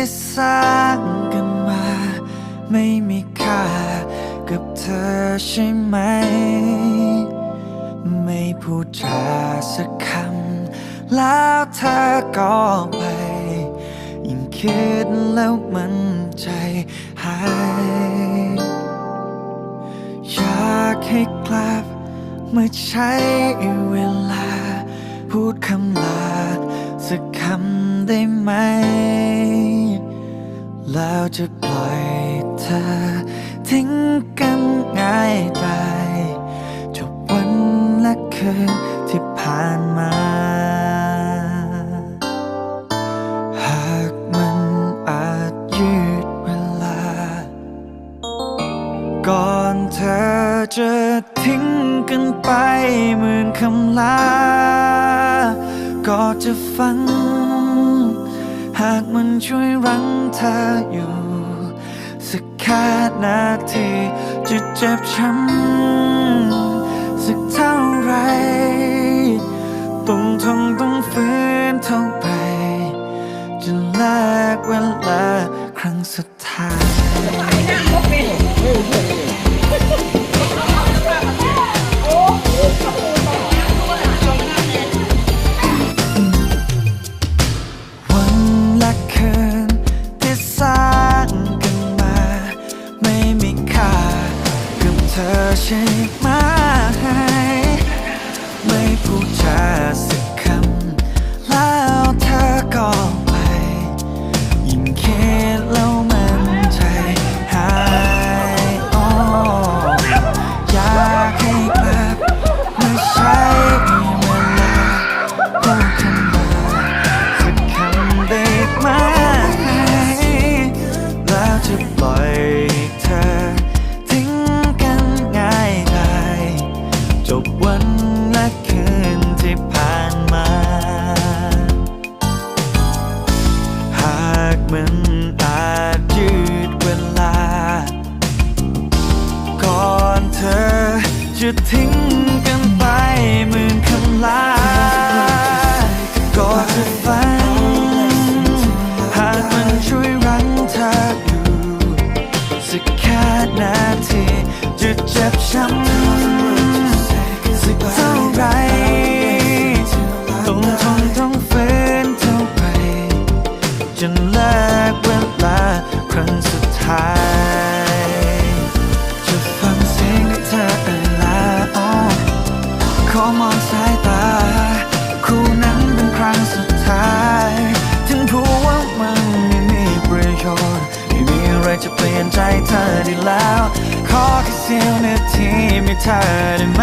ที่สร้างกันมา ไม่มีค่ากับเธอใช่ไหม ไม่พูดจาสักคำ แล้วเธอก็ไป ยิ่งคิดแล้วมันใจหาย อยากให้กลับมาใช้เวลา พูดคำลาสักคำได้ไหม แล้วจะปล่อยเธอ ทิ้งกันง่ายได้จบวันและคืนที่ผ่านมา หากมันอาจยืดเวลา ก่อนเธอจะทิ้งกันไปหมื่นคำลา ก็จะฟัง หากมัน ช่วยรั้งเธออยู่ สักแค่นาทีจะเจ็บช้ำสักเท่าไรต้องทนต้องฝืนเท่าไหรจะแลกเวลาครั้งสุดท้าย อใช่ไหม ไม่พูดจาสักคำ แล้วเธอก็ไป ยิ่งคิดแล้วมันใจหายอ้ออยากให้กลับมาใช้เวลาพูดคำว่าสักคำได้ไหม แล้วจะปล่อยเธอ เธอจะทิ้งกันไปหมื่นคำลา ขอแค่เสี้ยวนาทีมีเธอได้ไหม